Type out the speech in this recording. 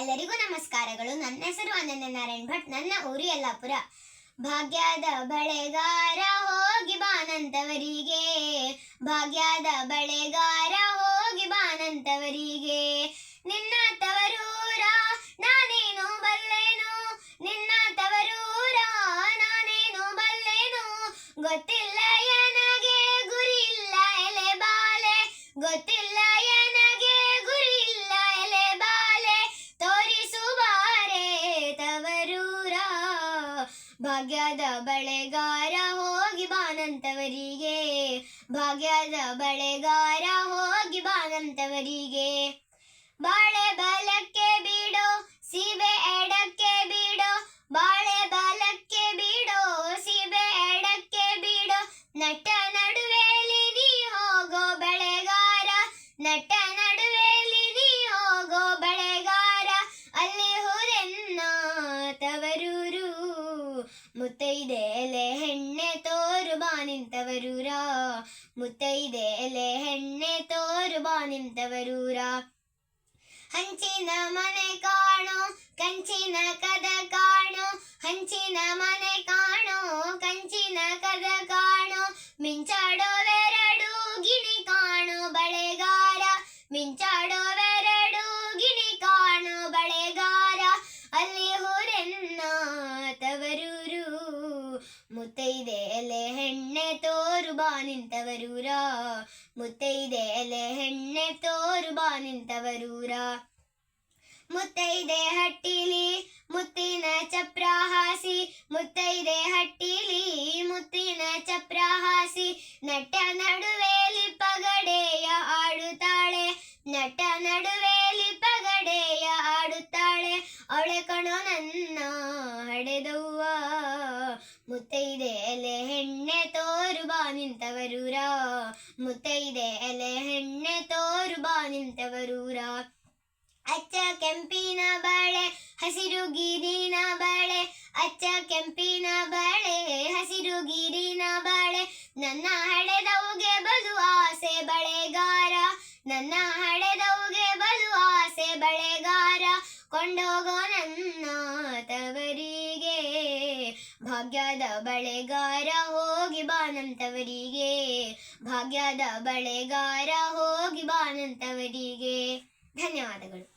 ಎಲ್ಲರಿಗೂ ನಮಸ್ಕಾರಗಳು. ನನ್ನ ಹೆಸರು ಅನನ್ಯ ನಾರಾಯಣ್ ಭಟ್. ನನ್ನ ಊರು ಯಲ್ಲಾಪುರ. ಭಾಗ್ಯದ ಬಳೆಗಾರ ಹೋಗಿ ಬಾನಂತವರಿಗೆ. ಭಾಗ್ಯದ ಬಳೆಗಾರ ಹೋಗಿ ಬಾನಂತವರಿಗೆ. ನಿನ್ನ ತವರೂರ ನಾನೇನು ಬಲ್ಲೇನು? ನಿನ್ನ ತವರೂರ ನಾನೇನು ಬಲ್ಲೇನು? ಗೊತ್ತಿಲ್ಲ ಎನಗೆ ಗುರಿ ಇಲ್ಲ ಎಲೆ ಬಾಲೆ. ಗೊತ್ತಿಲ್ಲ ಭಾಗ್ಯದ ಬಳೆಗಾರ ಹೋಗಿ ಬಾನಂತವರಿಗೆ. ಭಾಗ್ಯದ ಬಳೆಗಾರ ಹೋಗಿ ಬಾನಂತವರಿಗೆ. ಬಾಳೆ ಬಲಕ್ಕೆ ಬೀಡೋ, ಸೀಬೆ ಎಡಕ್ಕೆ ಬೀಡೋ, ಬಾಳೆ ಬಲಕ್ಕೆ ಬೀಡೋ, ಸೀಬೆ ಎಡಕ್ಕೆ ಬೀಡೋ. ನಟ್ಟ ನಡುವೆಲಿ ನೀ ಹೋಗೋ ಬೆಳೆಗಾರ ನಟ್ಟ ಮುತ್ತೈದೆ ಎಲೆ ಹೆಣ್ಣೆ ತೋರು ಬಾ ನಿಂತವರೂರ. ಮುತ್ತೈದೆ ಎಲೆ ಹೆಣ್ಣೆ ತೋರು ಬಾನಿಂತವರುರಾ ಹಂಚಿನ ಮನೆ ಕಾಣೋ, ಕಂಚಿನ ಕದ ಕಾಣೋ, ಹಂಚಿನ ಮನೆ ಕಾಣೋ, ಕಂಚಿನ ಕದ ಕಾಣೋ ಮಿಂಚಾಡೋವೆರಡು ಮುತ್ತೈದೆ ಎಲೆ ಹೆಣ್ಣೆ ತೋರು ಬಾ ನಿಂತವರೂರ. ಮುತ್ತೈದೆ ಎಲೆ ಹೆಣ್ಣೆ ತೋರು ಬಾ ನಿಂತವರೂರ. ಮುತ್ತೈದೆ ಹಟ್ಟಿಲಿ ಮುತ್ತಿನ ಚಪ್ರ ಹಾಸಿ, ಮುತ್ತೈದೆ ಹಟ್ಟಿಲಿ ಮುತ್ತಿನ ಚಪ್ರ ಹಾಸಿ, ನಟ ನಡುವೆಲಿ ಪಗಡೆಯ ಆಡುತ್ತಾಳೆ. ನಟ ನಡುವೆಲಿ ಪಗಡೆಯ ಆಡುತ್ತಾಳೆ. ಅವಳೆ ಕಣೋ ನನ್ನ ಹಡೆದವ್ವ ಮುತ್ತೈದೆ ಎಲೆ ಹೆಣ್ಣೆ ತೋರು ಬಾ ನಿಂತವರೂರ. ಮುತ್ತೈದೆ ಎಲೆ ಹೆಣ್ಣೆ ತೋರು ಬಾ ನಿಂತವರೂರ. ಅಚ್ಚ ಕೆಂಪಿನ ಬಳೆ, ಹಸಿರು ಗಿರಿನ ಬಳೆ. ಅಚ್ಚ ಕೆಂಪಿನ ಬಳೆ, ಹಸಿರು ಗಿರಿನ ಬಳೆ. ನನ್ನ ಹಡೆದವುಗೆ ಬಲು ಆಸೆ ಬಳೆಗಾರ. ನನ್ನ ಹಡೆದವುಗೆ ಬಲು ಆಸೆ ಬಳೆಗಾರ. ಕೊಂಡೋಗೋ ನನ್ನ ತವರಿಗೆ ಭಾಗ್ಯದ ಬಳೆಗಾರ ಹೋಗಿ ಬಾನಂತವರಿಗೆ. ಭಾಗ್ಯದ ಬಳೆಗಾರ ಹೋಗಿ ಬಾನಂತವರಿಗೆ. ಧನ್ಯವಾದಗಳು.